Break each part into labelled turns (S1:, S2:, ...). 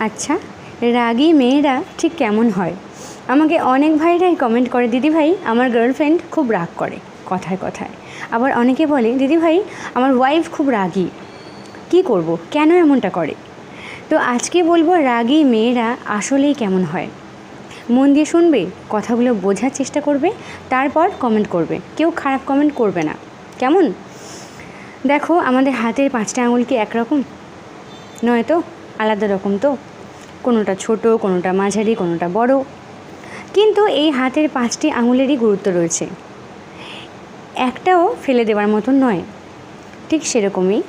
S1: আচ্ছা রাগী মেয়েরা ঠিক কেমন হয়? আমাকে অনেক ভাইরাই কমেন্ট করে দিদি ভাই আমার গার্লফ্রেন্ড খুব রাগ করে। কথায় কথায়। আবার অনেকে বলে দিদি ভাই আমার ওয়াইফ খুব রাগী। কী করব? কেন এমনটা করে? তো আজকে বলব, রাগী মেয়েরা আসলেই কেমন হয়? মন দিয়ে শুনবে, কথাগুলো বোঝার চেষ্টা করবে, তারপর কমেন্ট করবে। কেউ খারাপ কমেন্ট করবে না। কেমন? দেখো, আমাদের হাতের পাঁচটা আঙুল কি একরকম? নয় তো আলাদা রকম তো? কোনোটা ছোট, কোনোটা মাঝারি, কোনোটা বড়। কিন্তু এই হাতের পাঁচটি আঙুলেরই গুরুত্ব রয়েছে। একটাও ফেলে দেওয়ার মতন নয়। ঠিক সেরকমই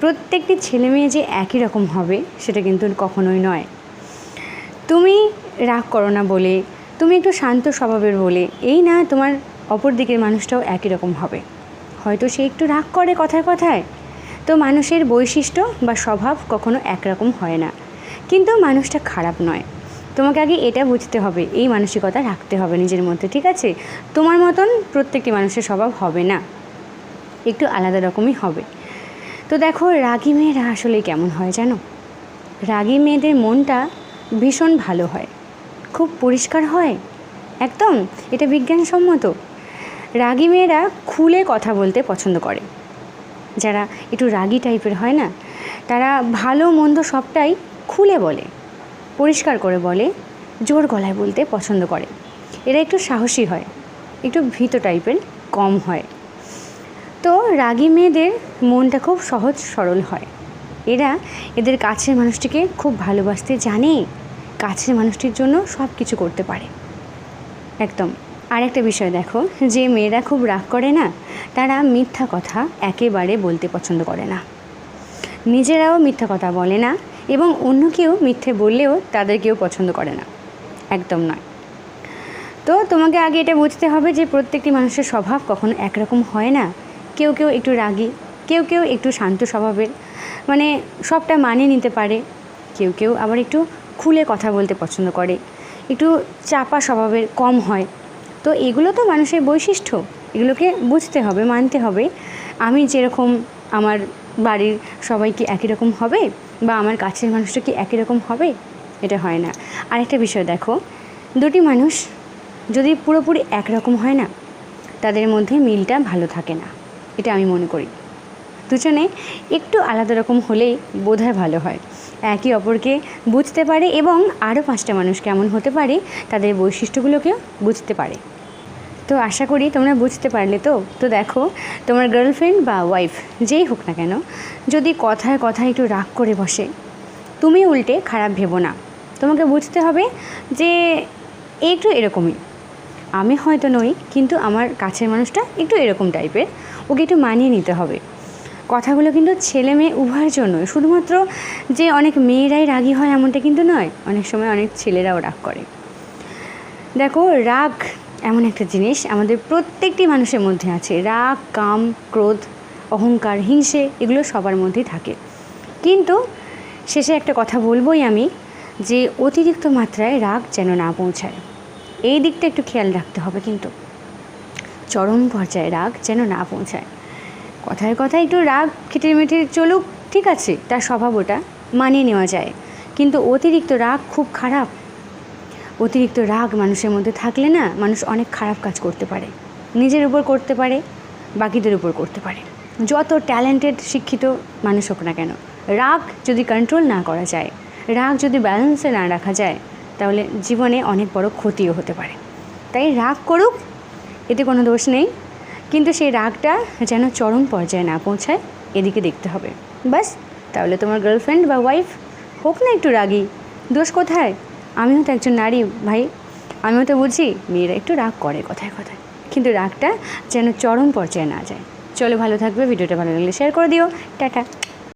S1: প্রত্যেকটি ছেলে মেয়ে যে একই রকম হবে, সেটা কিন্তু কখনোই নয়। তুমি রাগ করো না বলে, তুমি একটু শান্ত স্বভাবের বলে, এই না তোমার অপর দিকের মানুষটাও একই রকম হবে। হয়তো সে একটু রাগ করে কথায় কথায়। তো মানুষের বৈশিষ্ট্য বা স্বভাব কখনো একরকম হয় না। কিন্তু মানুষটা খারাপ নয়। তোমাকে আগে এটা বুঝতে হবে, এই মানসিকতা রাখতে হবে নিজের মধ্যে, ঠিক আছে? তোমার মতন প্রত্যেকটি মানুষের স্বভাব হবে না। একটু আলাদা রকমই হবে। তো দেখো, রাগী মেয়েরা আসলে কেমন হয় জানো? রাগী মেয়েদের মনটা ভীষণ ভালো হয়। খুব পরিষ্কার হয়, একদম? এটা বিজ্ঞানসম্মত। রাগী মেয়েরা খুলে কথা বলতে পছন্দ করে। যারা একটু রাগী টাইপের হয় না, তারা ভালো মন্দ সবটাই খুলে বলে, পরিষ্কার করে বলে, জোর গলায় বলতে পছন্দ করে। এরা একটু সাহসী হয়, একটু ভীত টাইপের, কম হয়। তো রাগী মেয়েদের মনটা খুব সহজ সরল হয়। এরা এদের কাছের মানুষটিকে খুব ভালোবাসতে জানে, কাছের মানুষটির জন্য সব কিছু করতে পারে। একদম। আর একটা বিষয় দেখো, যে মেয়েরা খুব রাগ করে না, তারা মিথ্যা কথা একেবারে বলতে পছন্দ করে না। নিজেরাও মিথ্যা কথা বলে না এবং অন্য কেউ মিথ্যে বললেও তাদের কেউ পছন্দ করে না। একদম নয়। তো তোমাকে আগে এটা বুঝতে হবে যে প্রত্যেকটি মানুষের স্বভাব কখনো একরকম হয় না। কেউ কেউ একটু রাগী, কেউ কেউ একটু শান্ত স্বভাবের মানে সবটা মানিয়ে নিতে পারে। কেউ কেউ আবার একটু খুলে কথা বলতে পছন্দ করে, একটু চাপা স্বভাবের কম হয়। তো এগুলো তো মানুষের বৈশিষ্ট্য। এগুলোকে বুঝতে হবে, মানতে হবে। আমি যেরকম আমার বাড়ির সবাই কি একই রকম হবে? বা আমার কাছের মানুষটা কি একই রকম হবে? এটা হয় না। আরেকটা বিষয় দেখো, দুটি মানুষ যদি পুরোপুরি একরকম হয় না, তাদের মধ্যে মিলটা ভালো থাকে না। এটা আমি মনে করি। দুজনে একটু আলাদা রকম হলেই বোধহয় ভালো হয়। একে অপরকে বুঝতে পারে এবং আরও পাঁচটা মানুষ কেমন হতে পারে, তাদের বৈশিষ্ট্যগুলোকেও বুঝতে পারে। তো আশা করি তোমরা বুঝতে পারলে তো। তো দেখো, তোমার গার্লফ্রেন্ড বা ওয়াইফ যেই হোক না কেন, যদি কথায় কথায় একটু রাগ করে বসে, তুমি উল্টে খারাপ ভেবো না। তোমাকে বুঝতে হবে যে একটু এরকমই। আমি হয়তো নই, কিন্তু আমার কাছের মানুষটা একটু এরকম টাইপের, ওকে একটু মানিয়ে নিতে হবে। কথাগুলো কিন্তু ছেলে মেয়ে উভয়ের জন্য, শুধুমাত্র যে অনেক মেয়েরাই রাগী হয় এমনটা কিন্তু নয়, অনেক সময় অনেক ছেলেরাও রাগ করে। দেখো, রাগ এমন একটা জিনিস আমাদের প্রত্যেকটি মানুষের মধ্যে আছে। রাগ, কাম, ক্রোধ, অহংকার, হিংসে এগুলো সবার মধ্যেই থাকে। কিন্তু শেষে একটা কথা বলবোই আমি যে অতিরিক্ত মাত্রায় রাগ যেন না পৌঁছায়। এই দিকটা একটু খেয়াল রাখতে হবে কিন্তু। চরম পর্যায়ে রাগ যেন না পৌঁছায়। কথায় কথায় একটু রাগ খিটিমিটির চলুক, ঠিক আছে, তার স্বভাব ওটা, মানিয়ে নেওয়া যায়। কিন্তু অতিরিক্ত রাগ খুব খারাপ। অতিরিক্ত রাগ মানুষের মধ্যে থাকলে না মানুষ অনেক খারাপ কাজ করতে পারে। নিজের উপর করতে পারে, বাকিদের উপর করতে পারে। যত ট্যালেন্টেড শিক্ষিত মানুষ হোক না কেন, রাগ যদি কন্ট্রোল না করা যায়, রাগ যদি ব্যালেন্সে না রাখা যায়, তাহলে জীবনে অনেক বড় ক্ষতিও হতে পারে। তাই রাগ করুক, এতে কোনো দোষ নেই। কিন্তু সেই রাগটা যেন চরম পর্যায়ে না পৌঁছায়, এদিকে দেখতে হবে। বাস তাহলে তোমার গার্লফ্রেন্ড বা ওয়াইফ হোক না একটু রাগী, দোষ কোথায়? আমিও তো একজন নারী, ভাই। আমিও তো বুঝি মেয়েরা একটু রাগ করে কথায় কথায়। কিন্তু রাগটা যেন চরম পর্যায়ে না যায়। চলো ভালো থাকবে, ভিডিওটা ভালো লাগলে শেয়ার করে দিও। টাটা।